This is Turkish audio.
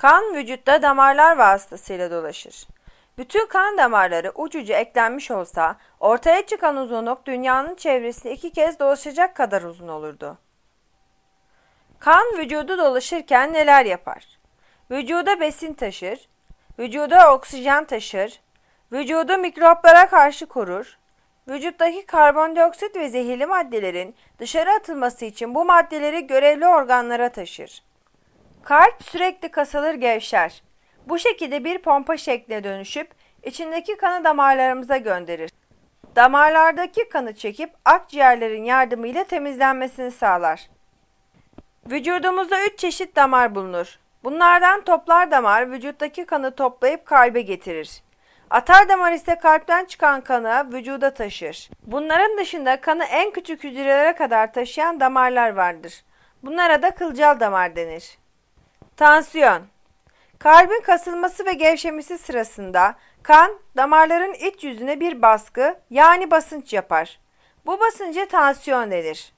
Kan vücutta damarlar vasıtasıyla dolaşır. Bütün kan damarları ucucu eklenmiş olsa ortaya çıkan uzunluk dünyanın çevresinde iki kez dolaşacak kadar uzun olurdu. Kan vücudu dolaşırken neler yapar? Vücuda besin taşır, vücuda oksijen taşır, vücudu mikroplara karşı korur, vücuttaki karbondioksit ve zehirli maddelerin dışarı atılması için bu maddeleri görevli organlara taşır. Kalp sürekli kasılır gevşer. Bu şekilde bir pompa şekline dönüşüp içindeki kanı damarlarımıza gönderir. Damarlardaki kanı çekip akciğerlerin yardımıyla temizlenmesini sağlar. Vücudumuzda üç çeşit damar bulunur. Bunlardan toplar damar vücuttaki kanı toplayıp kalbe getirir. Atar damar ise kalpten çıkan kanı vücuda taşır. Bunların dışında kanı en küçük hücrelere kadar taşıyan damarlar vardır. Bunlara da kılcal damar denir. Tansiyon Kalbin kasılması ve gevşemesi sırasında kan damarların iç yüzüne bir baskı yani basınç yapar. Bu basınca tansiyon denir.